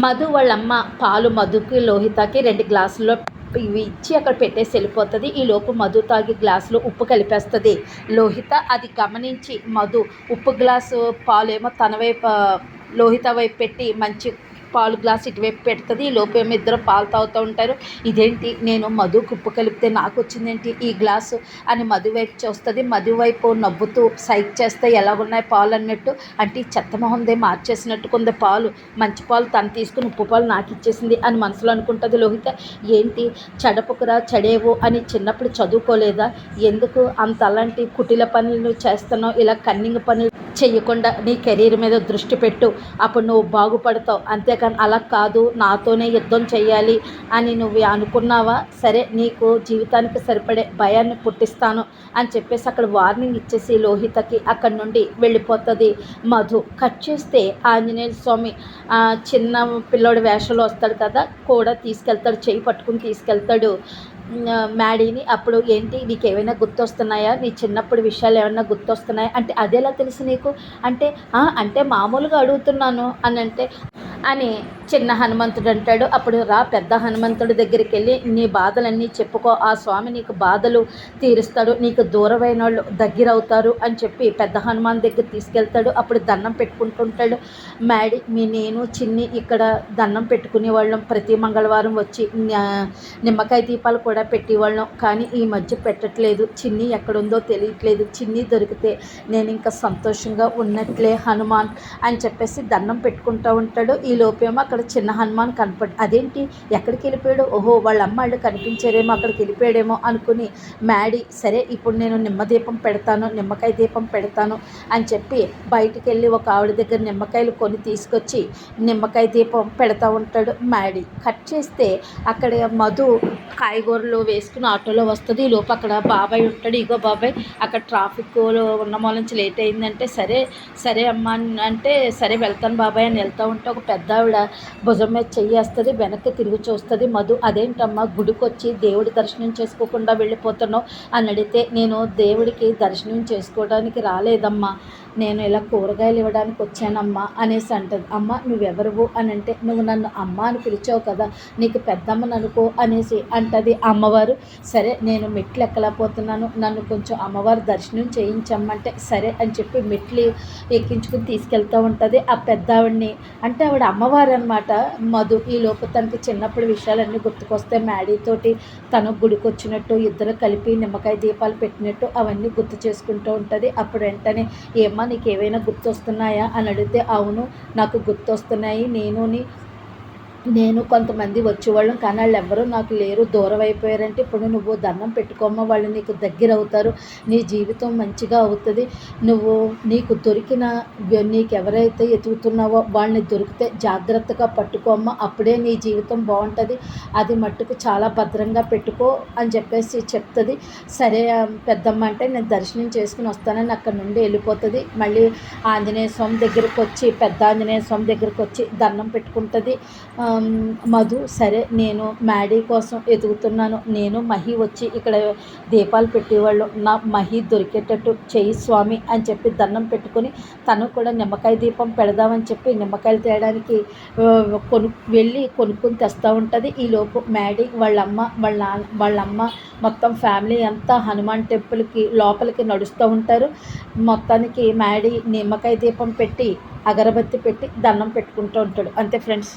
మధు వాళ్ళమ్మ పాలు మధుకి లోహితకి రెండు గ్లాసుల్లో ఇవి ఇచ్చి అక్కడ పెట్టేసి వెళ్ళిపోతుంది. ఈ లోపు మధు తాగి గ్లాసులో ఉప్పు కలిపేస్తుంది. లోహిత అది గమనించి మధు ఉప్పు గ్లాసు పాలు ఏమో తన వైపు లోహిత వైపు పెట్టి మంచి పాలు గ్లాస్ ఇటువైపు పెడుతుంది. ఈ లోపు ఏమో ఇద్దరు పాలు తాగుతూ ఉంటారు. ఇదేంటి? నేను మధు కుప్ప కలిపితే నాకు వచ్చిందేంటి? ఈ గ్లాసు అని మధు వైపు చూస్తుంది. మధు వైపు నవ్వుతూ సైక్ చేస్తే ఎలాగున్నాయి పాలు అన్నట్టు. అంటే చెత్త మొహందే మార్చేసినట్టు కొంత పాలు. మంచి పాలు తను తీసుకుని ఉప్పు పాలు నాకు ఇచ్చేసింది అని మనసులో అనుకుంటుంది లోహిత. ఏంటి? చెడపుకురా చెడేవు అని చిన్నప్పుడు చదువుకోలేదా? ఎందుకు అంత అలాంటి కుటిల పనులు చేస్తున్నావు? ఇలా కన్నింగ్ పనులు చెయ్యకుండా నీ కెరీర్ మీద దృష్టి పెట్టు. అప్పుడు నువ్వు బాగుపడతావు. అంతేకాని అలా కాదు నాతోనే యుద్ధం చేయాలి అని నువ్వు అనుకున్నావా? సరే నీకు జీవితానికి సరిపడే భయాన్ని పుట్టిస్తాను అని చెప్పేసి అక్కడ వార్నింగ్ ఇచ్చేసి లోహితకి అక్కడి నుండి వెళ్ళిపోతుంది. మధు కట్ చేస్తే ఆంజనేయ స్వామి చిన్న పిల్లోడి వేషంలో వస్తాడు కదా కూడా తీసుకెళ్తాడు చేయి పట్టుకుని తీసుకెళ్తాడు. మ్యాడీని అప్పుడు ఏంటి నీకు ఏమైనా గుర్తొస్తున్నాయా? నీ చిన్నప్పుడు విషయాలు ఏమైనా గుర్తొస్తున్నాయా? అంటే అదేలా తెలుసు నీకు? అంటే అంటే మామూలుగా అడుగుతున్నాను అని అంటే అని చిన్న హనుమంతుడు అంటాడు. అప్పుడు రా పెద్ద హనుమంతుడి దగ్గరికి వెళ్ళి నీ బాధలన్నీ చెప్పుకో. ఆ స్వామి నీకు బాధలు తీరుస్తాడు. నీకు దూరమైన వాళ్ళు దగ్గర అవుతారు అని చెప్పి పెద్ద హనుమాన్ దగ్గర తీసుకెళ్తాడు. అప్పుడు దండం పెట్టుకుంటుంటాడు. మ్యాడీ మీ నేను చిన్ని ఇక్కడ దండం పెట్టుకునే వాళ్ళం. ప్రతి మంగళవారం వచ్చి నిమ్మకాయ దీపాలు కూడా పెట్టేవాళ్ళం. కానీ ఈ మధ్య పెట్టట్లేదు. చిన్ని ఎక్కడుందో తెలియట్లేదు. చిన్ని దొరికితే నేను ఇంకా సంతోషంగా ఉన్నట్లే హనుమాన్ అని చెప్పేసి దండం పెట్టుకుంటూ ఉంటాడు. ఈ లోపేమో అక్కడ చిన్న హనుమాన్ కనపడి అదేంటి? ఎక్కడికి వెళ్ళిపోయాడు? ఓహో వాళ్ళ అమ్మ వాళ్ళు కనిపించారేమో అక్కడికి వెళ్ళిపోయాడేమో అనుకుని మ్యాడీ సరే ఇప్పుడు నేను నిమ్మదీపం పెడతాను నిమ్మకాయ దీపం పెడతాను అని చెప్పి బయటికి వెళ్ళి ఒక ఆవిడ దగ్గర నిమ్మకాయలు కొని తీసుకొచ్చి నిమ్మకాయ దీపం పెడతా ఉంటాడు మ్యాడీ. కట్ చేస్తే అక్కడ మధు కాయగూరలు వేసుకుని ఆటోలో వస్తుంది. ఈ లోపు అక్కడ బాబాయ్ ఉంటాడు. ఇగో బాబాయ్ అక్కడ ట్రాఫిక్లో ఉన్న మూల నుంచి లేట్ అయిందంటే సరే సరే అమ్మా అని అంటే సరే వెళ్తాను బాబాయ్ అని వెళ్తూ ఉంటే ఒక పెద్ద పెద్దావిడ భుజం మీద చెయ్యేస్తుంది వెనక్కి తిరిగి చూస్తుంది. మధు అదేంటమ్మా గుడికొచ్చి దేవుడి దర్శనం చేసుకోకుండా వెళ్ళిపోతున్నావు? అని అడిగితే నేను దేవుడికి దర్శనం చేసుకోవడానికి రాలేదమ్మా. నేను ఇలా కూరగాయలు ఇవ్వడానికి వచ్చానమ్మా అనేసి అంటది. అమ్మ నువ్వెవరువు? అని అంటే నువ్వు నన్ను అమ్మ అని పిలిచావు కదా నీకు పెద్దమ్మని అనుకో అనేసి అంటది అమ్మవారు. సరే నేను మెట్లు ఎక్కలేకపోతున్నాను నన్ను కొంచెం అమ్మవారు దర్శనం చేయించమ్మంటే సరే అని చెప్పి మెట్లు ఎక్కించుకుని తీసుకెళ్తూ ఉంటుంది ఆ పెద్ద ఆవిడ్ని అంటే ఆవిడ అమ్మవారు అనమాట మధు ఈ లోపు తనకి చిన్నప్పుడు విషయాలన్నీ గుర్తుకొస్తే మ్యాడీతోటి తను గుడికి వచ్చినట్టు ఇద్దరు కలిపి నిమ్మకాయ దీపాలు పెట్టినట్టు అవన్నీ గుర్తు చేసుకుంటూ ఉంటుంది. అప్పుడు వెంటనే ఏమో నీకు ఏవైనా గుర్తొస్తున్నాయా? అని అడిగితే అవును నాకు గుర్తొస్తున్నాయి. నేను నీ నేను కొంతమంది వచ్చేవాళ్ళం కానీ వాళ్ళు ఎవరూ నాకు లేరు. దూరం అయిపోయారంటే ఇప్పుడు నువ్వు దండం పెట్టుకోమ్మ వాళ్ళు నీకు దగ్గర అవుతారు. నీ జీవితం మంచిగా అవుతుంది. నువ్వు నీకు దొరికిన నీకు ఎవరైతే ఎదుగుతున్నావో వాళ్ళని దొరికితే జాగ్రత్తగా పట్టుకోమ్మ. అప్పుడే నీ జీవితం బాగుంటుంది. అది మట్టుకు చాలా భద్రంగా పెట్టుకో అని చెప్పేసి చెప్తుంది. సరే పెద్దమ్మ అంటే నేను దర్శనం చేసుకుని వస్తానని అక్కడ నుండి వెళ్ళిపోతుంది. మళ్ళీ ఆంజనేయ స్వామి దగ్గరికి వచ్చి పెద్ద ఆంజనేయ స్వామి దగ్గరికి వచ్చి దండం పెట్టుకుంటుంది. మధు సరే నేను మ్యాడీ కోసం ఎదుగుతున్నాను. నేను మహి వచ్చి ఇక్కడ దీపాలు పెట్టేవాళ్ళు. నా మహి దొరికేటట్టు చేయి స్వామి అని చెప్పి దండం పెట్టుకొని తను కూడా నిమ్మకాయ దీపం పెడదామని చెప్పి నిమ్మకాయలు తేయడానికి కొను వెళ్ళి కొనుక్కొని తెస్తూ ఉంటుంది. ఈలోపు మ్యాడీ వాళ్ళమ్మ వాళ్ళ నాన్న వాళ్ళమ్మ మొత్తం ఫ్యామిలీ అంతా హనుమాన్ టెంపుల్కి లోపలికి నడుస్తూ ఉంటారు. మొత్తానికి మ్యాడీ నిమ్మకాయ దీపం పెట్టి అగరబత్తి పెట్టి దండం పెట్టుకుంటూ ఉంటాడు. అంతే ఫ్రెండ్స్.